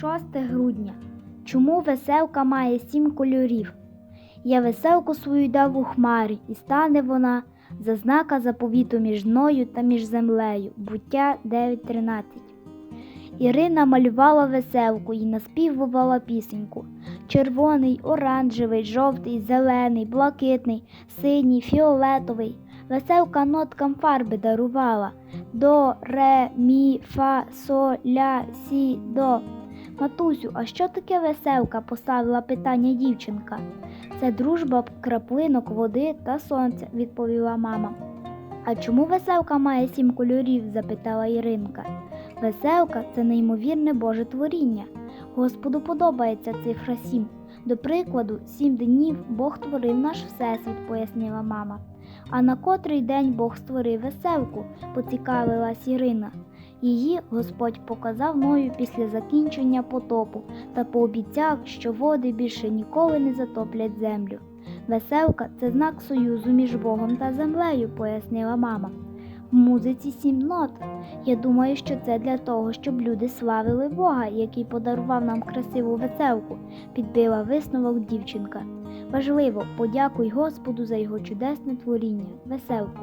6 грудня. Чому веселка має сім кольорів? Я веселку свою дав у хмарі, і стане вона за знака заповіту між мною та між землею. Буття 9.13. Ірина малювала веселку і наспівувала пісеньку. Червоний, оранжевий, жовтий, зелений, блакитний, синій, фіолетовий. Веселка ноткам фарби дарувала до, ре, мі, фа, со, ля, сі, до. Матусю, а що таке веселка? поставила питання дівчинка. Це дружба краплинок води та сонця, відповіла мама. А чому веселка має сім кольорів? запитала Іринка. Веселка це неймовірне Боже творіння. Господу подобається цифра сім. До прикладу, сім днів Бог творив наш всесвіт, пояснила мама. А на котрий день Бог створив веселку, поцікавилась Ірина. Її Господь показав мною після закінчення потопу та пообіцяв, що води більше ніколи не затоплять землю. Веселка це знак союзу між Богом та землею, пояснила мама. В музиці сім нот. Я думаю, що це для того, щоб люди славили Бога, який подарував нам красиву веселку, підбила висновок дівчинка. Важливо, подякуй Господу за його чудесне творіння, веселку.